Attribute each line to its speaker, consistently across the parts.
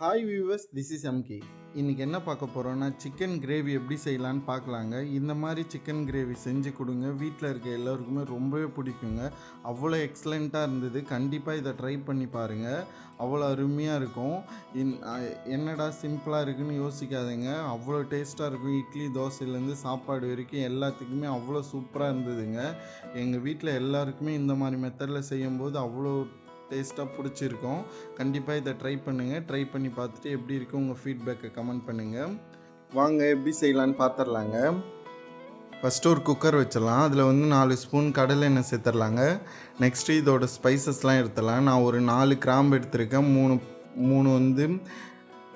Speaker 1: Hi viewers this is எம்கி இன்றைக்கி என்ன பார்க்க போகிறோன்னா சிக்கன் கிரேவி எப்படி செய்யலான்னு பார்க்கலாங்க. இந்த மாதிரி சிக்கன் கிரேவி செஞ்சு கொடுங்க. வீட்டில் இருக்க எல்லோருக்குமே ரொம்பவே பிடிக்குங்க. அவ்வளோ எக்ஸலண்ட்டாக இருந்தது. கண்டிப்பாக இதை ட்ரை பண்ணி பாருங்கள் அவ்வளோ அருமையாக இருக்கும். இன் என்னடா சிம்பிளாக இருக்குன்னு யோசிக்காதுங்க. அவ்வளோ டேஸ்ட்டாக இருக்கும். இட்லி தோசையிலேருந்து சாப்பாடு வரைக்கும் எல்லாத்துக்குமே அவ்வளோ சூப்பராக இருந்ததுங்க. எங்கள் வீட்டில் எல்லாருக்குமே இந்த மாதிரி மெத்தடில் செய்யும்போது அவ்வளோ டேஸ்ட்டாக பிடிச்சிருக்கும். கண்டிப்பாக இதை ட்ரை பண்ணுங்கள் ட்ரை பண்ணி பார்த்துட்டு எப்படி இருக்கும் உங்கள் ஃபீட்பேக்கை கமெண்ட் பண்ணுங்கள் வாங்க எப்படி செய்யலான்னு பார்த்துடலாங்க. ஃபஸ்ட்டு ஒரு குக்கர் வச்சிடலாம். அதில் வந்து நாலு ஸ்பூன் கடலை எண்ணெய் சேர்த்துடலாங்க. நெக்ஸ்ட்டு இதோட ஸ்பைசஸ்லாம் எடுத்துடலாம். நான் ஒரு நாலு கிராம்பு எடுத்திருக்கேன். மூணு மூணு வந்து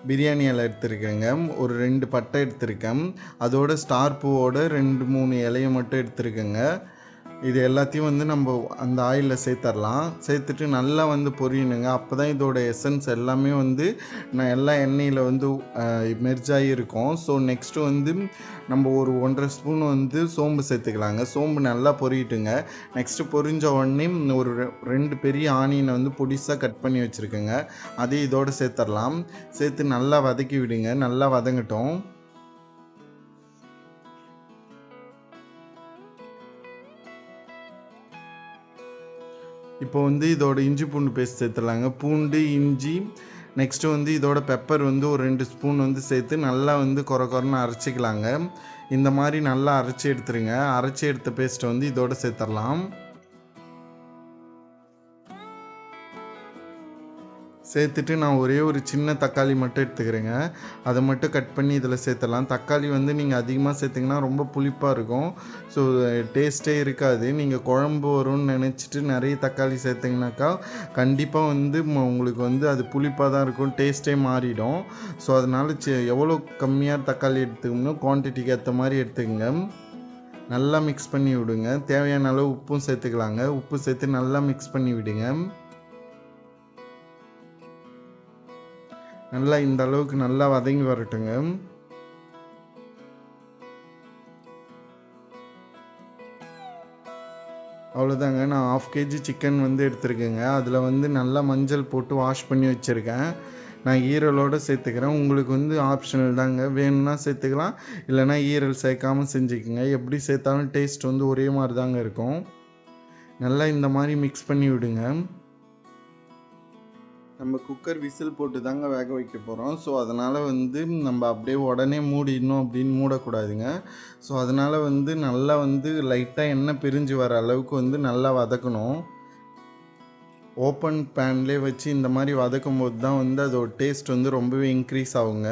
Speaker 1: பிரியாணி இலை எடுத்திருக்கேங்க. ஒரு ரெண்டு பட்டை எடுத்திருக்கேன். அதோட ஸ்டார் பூவோட ரெண்டு மூணு இலையை மட்டும் எடுத்திருக்கேங்க. இது எல்லாத்தையும் வந்து நம்ம அந்த ஆயிலில் சேர்த்துடலாம் சேர்த்துட்டு நல்லா வந்து பொரியணுங்க. அப்போ தான் இதோட எசன்ஸ் எல்லாமே வந்து நான் எல்லா எண்ணெயில் வந்து மெர்ஜாகி இருக்கும். ஸோ நெக்ஸ்ட்டு வந்து நம்ம ஒரு ஒன்றரை ஸ்பூன் வந்து சோம்பு சேர்த்துக்கலாங்க. சோம்பு நல்லா பொரியட்டுங்க. நெக்ஸ்ட்டு பொரிஞ்ச உடனே ஒரு ரெண்டு பெரிய ஆனியனை வந்து பொடிசாக கட் பண்ணி வச்சுருக்கேங்க. அதையும் இதோடு சேர்த்துடலாம் சேர்த்து நல்லா வதக்கி விடுங்க. நல்லா வதங்கட்டும். இப்போ வந்து இதோட இஞ்சி பூண்டு பேஸ்ட் சேர்த்துலாங்க பூண்டு இஞ்சி நெக்ஸ்ட்டு வந்து இதோட பெப்பர் வந்து ஒரு ரெண்டு ஸ்பூன் வந்து சேர்த்து நல்லா வந்து கொர கொரன்னு அரைச்சிக்கலாங்க. இந்த மாதிரி நல்லா அரைச்சி எடுத்துருங்க. அரைச்சி எடுத்த பேஸ்ட்டை வந்து இதோட சேர்த்துடலாம். சேர்த்துட்டு நான் ஒரே ஒரு சின்ன தக்காளி மட்டும் எடுத்துக்கிறேங்க. அதை மட்டும் கட் பண்ணி இதில் சேர்த்துடலாம். தக்காளி வந்து நீங்கள் அதிகமாக சேர்த்திங்கன்னா ரொம்ப புளிப்பாக இருக்கும். ஸோ டேஸ்ட்டே இருக்காது. நீங்கள் குழம்பு வரும்னு நினச்சிட்டு நிறைய தக்காளி சேர்த்திங்கனாக்கா கண்டிப்பாக வந்து உங்களுக்கு வந்து அது புளிப்பாக தான் இருக்கும். டேஸ்ட்டே மாறிடும். ஸோ அதனால் எவ்வளோ கம்மியாக தக்காளி எடுத்துக்கணும் குவான்டிட்டிக்கு ஏற்ற மாதிரி எடுத்துக்கங்க. நல்லா மிக்ஸ் பண்ணி விடுங்க. தேவையான அளவு உப்பும் சேர்த்துக்கலாங்க. உப்பு சேர்த்து நல்லா மிக்ஸ் பண்ணி விடுங்க. நல்லா இந்த அளவுக்கு நல்லா வதங்கி வரட்டுங்க. அவ்வளோதாங்க நான் ஆஃப் கேஜி சிக்கன் வந்து எடுத்துருக்கேங்க. அதில் வந்து நல்லா மஞ்சள் போட்டு வாஷ் பண்ணி வச்சுருக்கேன். நான் ஈரலோடு சேர்த்துக்கிறேன். உங்களுக்கு வந்து ஆப்ஷனல் தாங்க. வேணும்னா சேர்த்துக்கலாம். இல்லைன்னா ஈரல் சேர்க்காம செஞ்சுக்கோங்க. எப்படி சேர்த்தாலும் டேஸ்ட் வந்து ஒரே மாதிரி தாங்க இருக்கும். நல்லா இந்த மாதிரி மிக்ஸ் பண்ணி விடுங்க. நம்ம குக்கர் விசில் போட்டு தாங்க வேக வைக்க போகிறோம் ஸோ அதனால் வந்து நம்ம அப்படியே உடனே மூடிடணும் அப்படின்னு மூடக்கூடாதுங்க. ஸோ அதனால் வந்து நல்லா வந்து லைட்டாக எண்ணெய் பிரிஞ்சு வர அளவுக்கு வந்து நல்லா வதக்கணும். ஓப்பன் பேன்லே வச்சு இந்த மாதிரி வதக்கும் போது தான் வந்து அதோட டேஸ்ட் வந்து ரொம்பவே இன்க்ரீஸ் ஆகுங்க.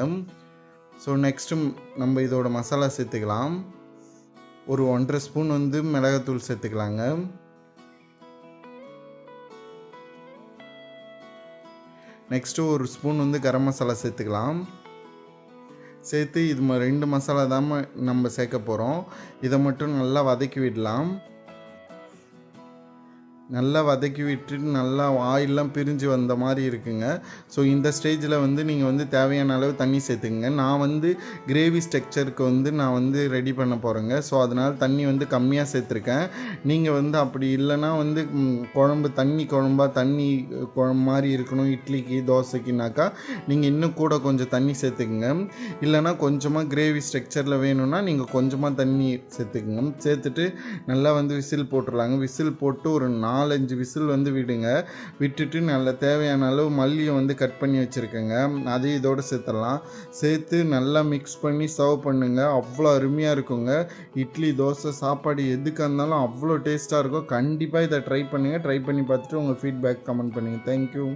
Speaker 1: ஸோ நெக்ஸ்ட்டு நம்ம இதோட மசாலா சேர்த்துக்கலாம். ஒரு ஒன்றரை ஸ்பூன் வந்து மிளகாத்தூள் சேர்த்துக்கலாங்க. நெக்ஸ்ட்டு ஒரு ஸ்பூன் வந்து கரம் மசாலா சேர்த்துக்கலாம். சேர்த்து இது ரெண்டு மசாலா தான் நம்ம சேர்க்க போகிறோம் இதை மட்டும் நல்லா வதக்கி விடலாம். நல்லா வதக்கி விட்டுட்டு நல்லா ஆயிலெலாம் பிரிஞ்சு வந்த மாதிரி இருக்குங்க. ஸோ இந்த ஸ்டேஜில் வந்து நீங்கள் வந்து தேவையான அளவு தண்ணி சேர்த்துக்குங்க. நான் வந்து கிரேவி ஸ்ட்ரக்சருக்கு வந்து நான் வந்து ரெடி பண்ண போகிறேங்க ஸோ அதனால் தண்ணி வந்து கம்மியாக சேர்த்துருக்கேன். நீங்கள் வந்து அப்படி இல்லைன்னா வந்து குழம்பு தண்ணி குழம்பா தண்ணி குழம்பு மாதிரி இருக்கணும். இட்லிக்கு தோசைக்குனாக்கா நீங்கள் இன்னும் கூட கொஞ்சம் தண்ணி சேர்த்துக்குங்க. இல்லைன்னா கொஞ்சமாக கிரேவி ஸ்ட்ரக்சரில் வேணும்னா நீங்கள் கொஞ்சமாக தண்ணி சேர்த்துக்குங்க. சேர்த்துட்டு நல்லா வந்து விசில் போட்டுடலாங்க விசில் போட்டு ஒரு நாலஞ்சு விசில் வந்து விடுங்க. விட்டுட்டு நல்ல தேவையான அளவு மல்லியை வந்து கட் பண்ணி வச்சுருக்கேங்க. அதையும் இதோட சேர்த்துடலாம். சேர்த்து நல்லா மிக்ஸ் பண்ணி சர்வ் பண்ணுங்கள் அவ்வளோ அருமையாக இருக்குங்க. இட்லி தோசை சாப்பாடு எதுக்காக இருந்தாலும் அவ்வளோ டேஸ்ட்டாக இருக்கும். கண்டிப்பாக இதை ட்ரை பண்ணுங்கள் ட்ரை பண்ணி பார்த்துட்டு உங்கள் ஃபீட்பேக் கமெண்ட் பண்ணுங்கள் தேங்க்யூ